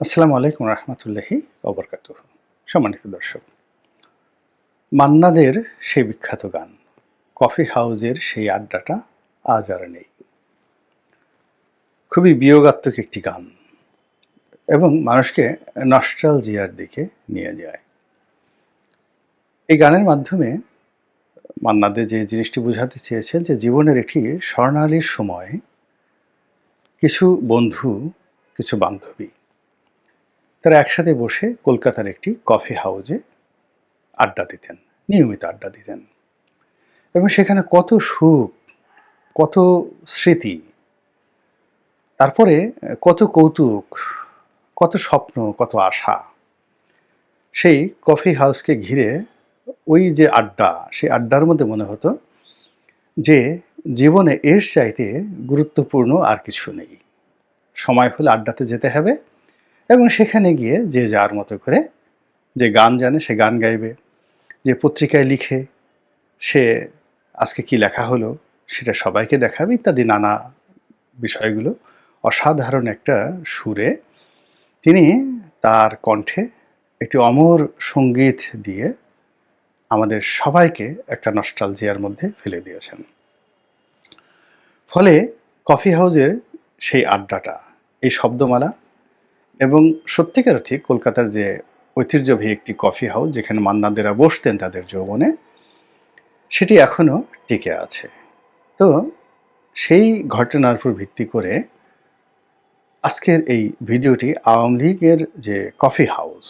আসসালামু আলাইকুম রহমতুল্লাহি অবরকাত সম্মানিত দর্শক, মান্নাদের সেই বিখ্যাত গান, কফি হাউজের সেই আড্ডাটা আজ আর নেই। খুবই বিয়োগাত্মক একটি গান এবং মানুষকে নস্টালজিয়ার দিকে নিয়ে যায়। এই গানের মাধ্যমে মান্নাদে যে জিনিসটি বোঝাতে চেয়েছেন যে জীবনের একটি স্বর্ণালীর সময় কিছু বন্ধু, কিছু বান্ধবী তারা একসাথে বসে কলকাতার একটি কফি হাউজে আড্ডা দিতেন, নিয়মিত আড্ডা দিতেন। এবং সেখানে কত সুখ, কত স্মৃতি, তারপরে কত কৌতুক, কত স্বপ্ন, কত আশা, সেই কফি হাউসকে ঘিরে ওই যে আড্ডা, সেই আড্ডার মধ্যে মনে হতো যে জীবনে এর চাইতে গুরুত্বপূর্ণ আর কিছু নেই। সময় হলে আড্ডাতে যেতে হবে এবং সেখানে গিয়ে যে যার মতো করে যে গান জানে, সে গান গাইবে, যে পত্রিকায় লিখে সে আজকে কি লেখা হলো সেটা সবাইকে দেখাবে ইত্যাদি নানা বিষয়গুলো অসাধারণ একটা সুরে তিনি তার কণ্ঠে একটি অমর সংগীত দিয়ে আমাদের সবাইকে একটা নস্টালজিয়ার মধ্যে ফেলে দিয়েছেন। ফলে কফি হাউজের সেই আড্ডাটা, এই শব্দমালা এবং সত্যিকার অর্থে কলকাতার যে ঐতিহ্যবাহী একটি কফি হাউস, যেখানে মান্নাদেরা বসতেন তাদের যৌবনে, সেটি এখনও টিকে আছে। তো সেই ঘটনার উপর ভিত্তি করে আজকের এই ভিডিওটি আওয়ামী লীগের যে কফি হাউস,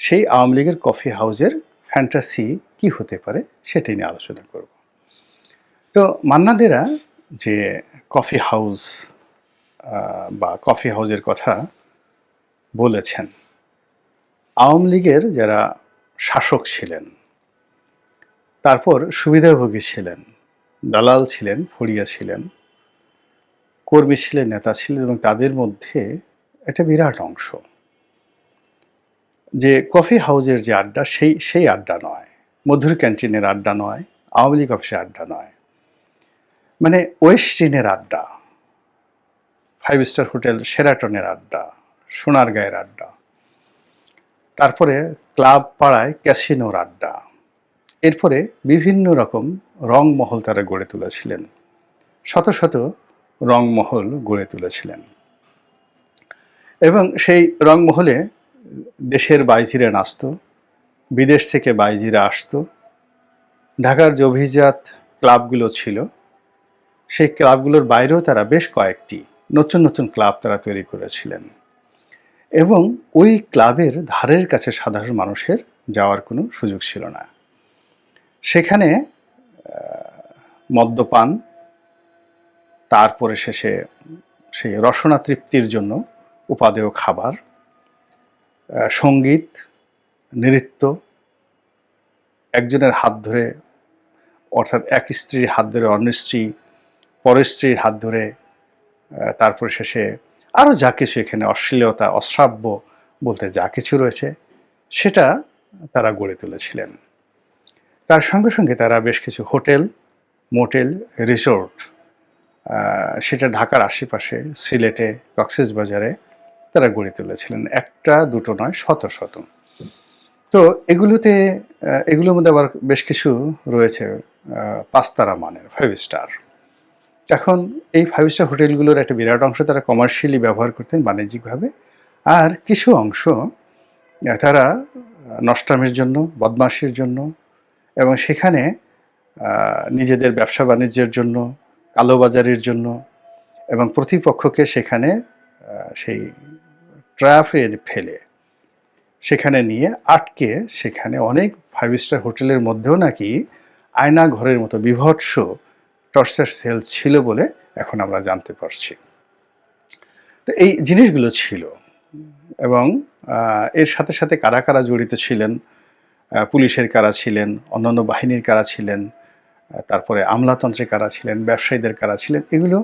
সেই আওয়ামী লীগের কফি হাউসের ফ্যান্টাসি কি হতে পারে সেটি নিয়ে আলোচনা করব। তো মান্নাদেরা যে কফি হাউস বা কফি হাউজের কথা বলেছেন। আওয়ামী লীগের যারা শাসক ছিলেন, তারপর সুবিধাভোগী ছিলেন, দালাল ছিলেন, ফড়িয়া ছিলেন, কর্মী ছিলেন, নেতা ছিলেন এবং তাদের মধ্যে একটা বিরাট অংশ। যে কফি হাউজের যে আড্ডা, সেই সেই আড্ডা নয়। মধুর ক্যান্টিনের আড্ডা নয়, আওয়ামী লীগ অফিসের আড্ডা নয়। মানে ওয়েস্টিনের আড্ডা, ফাইভ স্টার হোটেল সেরাটনের আড্ডা সোনারগাঁয়ের আড্ডা। তারপরে ক্লাব পাড়ায় ক্যাসিনোর আড্ডা। এরপরে বিভিন্ন রকম রংমহল তারা গড়ে তুলেছিলেন। শত শত রংমহল গড়ে তুলেছিলেন। এবং সেই রংমহলে দেশের বাইজিরা নাচত, বিদেশ থেকে বাইজিরা আসতো। ঢাকার যে অভিজাত ক্লাবগুলো ছিল, সেই ক্লাবগুলোর বাইরেও তারা বেশ কয়েকটি নতুন নতুন ক্লাব তারা তৈরি করেছিলেন। এবং ওই ক্লাবের ধারের কাছে সাধারণ মানুষের যাওয়ার কোনো সুযোগ ছিল না। সেখানে মদ্যপান তারপরে শেষে সেই রসনা তৃপ্তির জন্য উপাদেয় খাবার সংগীত, নৃত্য, একজনের হাত ধরে, অর্থাৎ এক স্ত্রীর হাত ধরে অন্য স্ত্রী পরের স্ত্রীর হাত ধরে তারপর শেষে আরও যা কিছু এখানে অশ্লীলতা, অশ্রাব্য বলতে যা কিছু রয়েছে, সেটা তারা গড়ে তুলেছিলেন। তার সঙ্গে সঙ্গে তারা বেশ কিছু হোটেল, মোটেল, রিসোর্ট সেটা ঢাকার আশেপাশে, সিলেটে কক্সেস বাজারে তারা গড়ে তুলেছিলেন। একটা, দুটো নয়, শত শত। তো এগুলোতে এগুলোর মধ্যে আবার বেশ কিছু রয়েছে পাঁচতারা মানের ফাইভ স্টার এখন এই ফাইভ স্টার হোটেলগুলোর একটা বিরাট অংশ তারা কমার্শিয়ালি ব্যবহার করতেন বাণিজ্যিকভাবে। আর কিছু অংশ তারা নষ্টামের জন্য বদমাশির জন্য এবং সেখানে নিজেদের ব্যবসা বাণিজ্যের জন্য কালোবাজারের জন্য এবং প্রতিপক্ষকে সেখানে সেই ট্রাফে ফেলে। সেখানে নিয়ে আটকে সেখানে অনেক ফাইভ স্টার হোটেলের মধ্যেও নাকি আয়না ঘরের মতো, বিভৎস টর্চার সেল ছিল বলে এখন আমরা জানতে পারছি। তো এই জিনিসগুলো ছিল এবং এর সাথে সাথে কারা কারা জড়িত ছিলেন? পুলিশের কারা ছিলেন? অন্যান্য বাহিনীর কারা ছিলেন? তারপরে আমলাতন্ত্রে কারা ছিলেন? ব্যবসায়ীদের কারা ছিলেন? এগুলো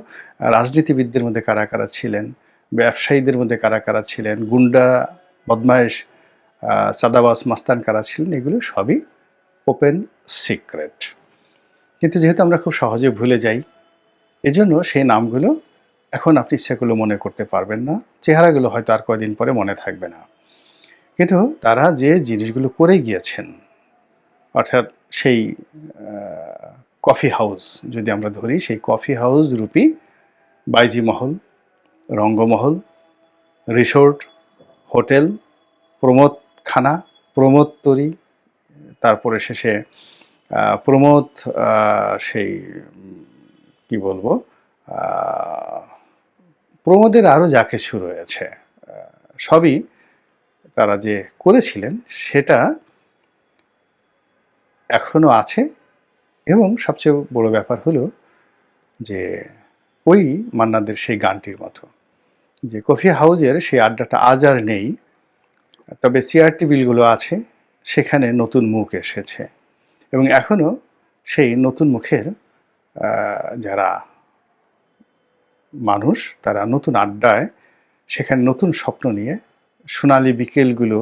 রাজনীতিবিদদের মধ্যে কারা কারা ছিলেন? ব্যবসায়ীদের মধ্যে কারা কারা ছিলেন? গুন্ডা, বদমায়েশ চাঁদাবাস মাস্তান কারা ছিলেন? এগুলো সবই ওপেন সিক্রেট কিন্তু যেহেতু আমরা খুব সহজে ভুলে যাই, এজন্য সেই নামগুলো এখন আপনি সেগুলো মনে করতে পারবেন না। চেহারাগুলো হয়তো আর কয়দিন পরে মনে থাকবে না। কিন্তু তারা যে জিনিসগুলো করে গিয়েছেন, অর্থাৎ সেই কফি হাউস যদি আমরা ধরি, সেই কফি হাউস রূপী বাইজি মহল, রঙ্গমহল, রিসোর্ট, হোটেল, প্রমোদখানা, প্রমোদ তরি, তারপরে শেষে প্রমোদ সেই, কি বলব প্রমোদের আরও যা কিছু রয়েছে সবই তারা যে করেছিলেন সেটা এখনও আছে এবং সবচেয়ে বড় ব্যাপার হলো যে ওই মান্নাদের সেই গানটির মতো, যে কফি হাউজের সেই আড্ডাটা আজ আর নেই, তবে চেয়ার টেবিলগুলো আছে, সেখানে নতুন মুখ এসেছে। এবং এখনও সেই নতুন মুখের যারা মানুষ, তারা নতুন আড্ডায় সেখানে নতুন স্বপ্ন নিয়ে সোনালি বিকেলগুলো,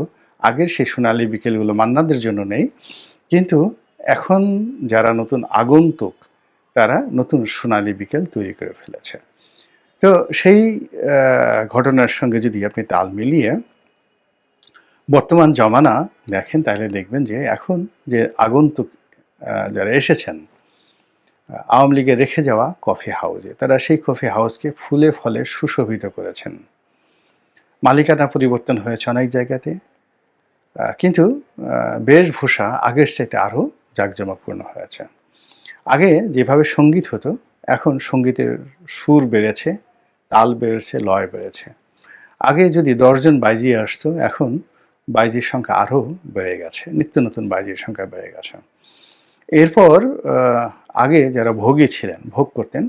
আগের সেই সোনালি বিকেলগুলো মান্নাদের জন্য নেই। কিন্তু এখন যারা নতুন আগন্তুক, তারা নতুন সোনালি বিকেল তৈরি করে ফেলেছে। তো সেই ঘটনার সঙ্গে যদি আপনি তাল মিলিয়ে বর্তমান জমানা দেখেন, তাহলে দেখবেন যে এখন যে আগন্তুক যারা এসেছেন আওয়ামী লীগের রেখে যাওয়া কফি হাউজে, তারা সেই কফি হাউসকে ফুলে ফলে সুশোভিত করেছেন। মালিকানা পরিবর্তন হয়েছে অনেক জায়গাতে কিন্তু বেশভূষা আগের চাইতে আরও জাঁকজমকপূর্ণ হয়েছে। আগে যেভাবে সংগীত হতো, এখন সঙ্গীতের সুর বেড়েছে, তাল বেড়েছে, লয় বেড়েছে। আগে যদি দশজন বাইজি আসতো, এখন বাইজির সংখ্যা আরও বেড়ে গেছে, নিত্য নতুন বাইজির সংখ্যা বেড়ে গেছে। এরপর আগে যারা ভোগী ছিলেন, ভোগ করতেন,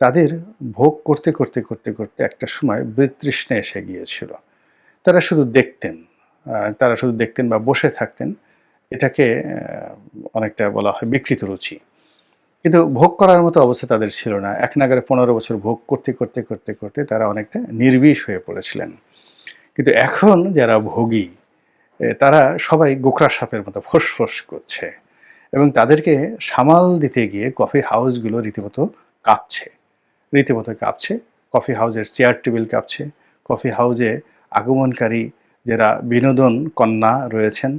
তাদের ভোগ করতে করতে করতে করতে একটা সময় বিতৃষ্ণা এসে গিয়েছিল। তারা শুধু দেখতেন তারা শুধু দেখতেন বা বসে থাকতেন, এটাকে অনেকটা বলা হয় বিকৃত রুচি। কিন্তু ভোগ করার মতো অবস্থা তাদের ছিল না। এক নাগারে পনেরো বছর ভোগ করতে করতে করতে করতে তারা অনেকটা নির্বিষ হয়ে পড়েছিলেন। কিন্তু এখন যারা ভোগী তারা সবাই গোখরা সাপের মতো ফোঁস করছে এবং তাদেরকে সামাল দিতে গিয়ে কফি হাউসগুলো রীতিমতো কাঁপছে। রীতিমতো কাঁপছে। কফি হাউসের চেয়ার টেবিল কাঁপছে। কফি হাউসে আগমনকারী যারা বিনোদন কন্যা রয়েছেন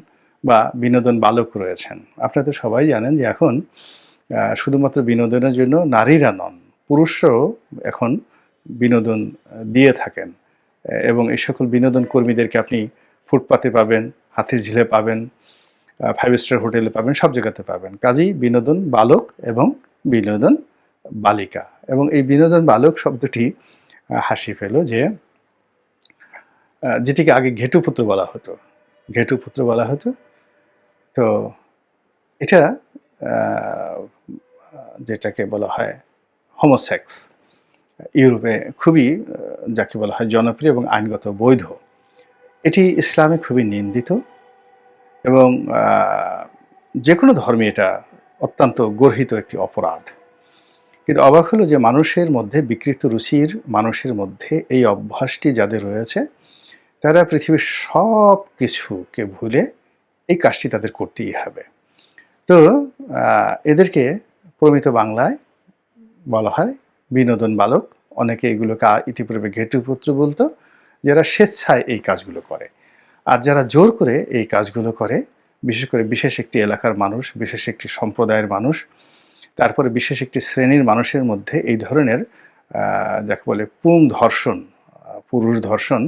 বা বিনোদন বালক রয়েছেন, আপনারা তো সবাই জানেন যে এখন শুধুমাত্র বিনোদনের জন্য নারীরা নন, পুরুষরাও এখন বিনোদন দিয়ে থাকেন। এবং এই সকল বিনোদন কর্মীদেরকে আপনি ফুটপাতে পাবেন, হাতির ঝিলে পাবেন ফাইভ স্টার হোটেলে পাবেন, সব জায়গাতে পাবেন। কাজেই বিনোদন বালক এবং বিনোদন বালিকা। এবং এই বিনোদন বালক শব্দটি হাসি পেল যে যেটিকে আগে ঘেটুপুত্র বলা হতো। ঘেটুপুত্র বলা হতো। তো এটা যেটাকে বলা হয় হোমোসেক্স ইউরোপে খুবই যাকে বলা হয় জনপ্রিয় এবং আইনগত বৈধ। এটি ইসলামে খুবই নিন্দিত এবং যে কোনো ধর্মে এটা অত্যন্ত গর্হিত একটি অপরাধ। কিন্তু অবাক হলো যে মানুষের মধ্যে, বিকৃত রুচির মানুষের মধ্যে এই অভ্যাসটি যাদের রয়েছে, তারা পৃথিবীর সব কিছুকে ভুলে এই কাজটি তাদের করতেই হবে। তো এদেরকে প্রমিত বাংলায় বলা হয় বিনোদন বালক। অনেকে এগুলোকে ইতিপূর্বে ঘেটুপুত্র বলতো। যারা স্বেচ্ছায় এই কাজগুলো করে। আর যারা জোর করে এই কাজগুলো করে, বিশেষ করে বিশেষ একটি এলাকার মানুষ, বিশেষ একটি সম্প্রদায়ের মানুষ, তারপরে বিশেষ একটি শ্রেণির মানুষের মধ্যে এই ধরনের যাকে বলে পুং ধর্ষণ পুরুষ ধর্ষণ,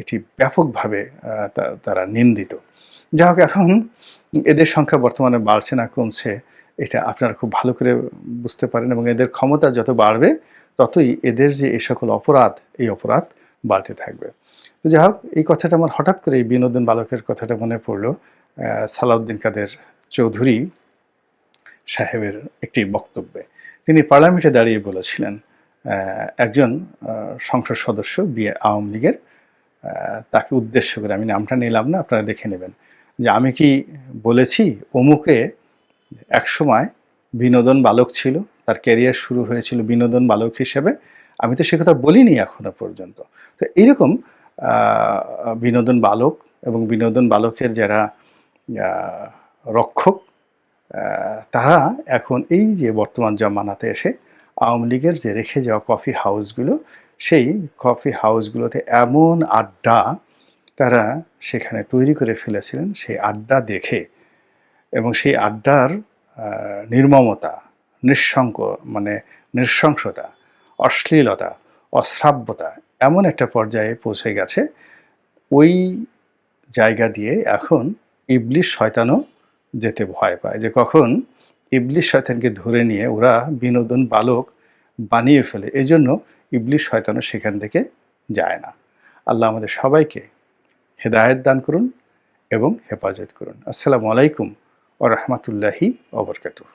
এটি ব্যাপকভাবে তারা নিন্দিত। যা হোক, এখন এদের সংখ্যা বর্তমানে বাড়ছে না, কমছে, এটা আপনারা খুব ভালো করে বুঝতে পারেন এবং এদের ক্ষমতা যত বাড়বে, ততই এদের যে এই সকল অপরাধ, এই অপরাধ বাড়তে থাকবে। তো যাই হোক, এই কথাটা আমার হঠাৎ করে এই বিনোদন বালকের কথাটা মনে পড়ল সালাউদ্দিন কাদের চৌধুরী সাহেবের একটি বক্তব্যে। তিনি পার্লামেন্টে দাঁড়িয়ে বলেছিলেন একজন সংসদ সদস্য বিয়ে আওয়ামী লীগের তাকে উদ্দেশ্য করে, আমি নামটা নিলাম না, আপনারা দেখে নেবেন। যে আমি কি বলেছি, অমুকে একসময় বিনোদন বালক ছিল, তার ক্যারিয়ার শুরু হয়েছিল বিনোদন বালক হিসেবে আমি তো সে কথা বলিনি এখনও পর্যন্ত। তো এইরকম বিনোদন বালক এবং বিনোদন বালকের যারা রক্ষক তারা এখন এই যে বর্তমান জমানাতে এসে আওয়ামী লীগের যে রেখে যাওয়া কফি হাউসগুলো, সেই কফি হাউসগুলোতে এমন আড্ডা তারা সেখানে তৈরি করে ফেলেছিলেন সেই আড্ডা দেখে। এবং সেই আড্ডার নির্মমতা নিঃসঙ্ক মানে নৃশংসতা অশ্লীলতা, অশ্রাব্যতা এমন একটা পর্যায়ে পৌঁছে গেছে। ওই জায়গা দিয়ে এখন ইবলিশ শয়তানও যেতে ভয় পায় যে কখন ইবলিশ শয়তানকে ধরে নিয়ে ওরা বিনোদন বালক বানিয়ে ফেলে। এই জন্য ইবলিশ শয়তানও সেখান থেকে যায় না। আল্লাহ আমাদের সবাইকে হেদায়েত দান করুন এবং হেফাজত করুন। আসসালামু আলাইকুম ও রহমতুল্লাহি ওবরকাতুহ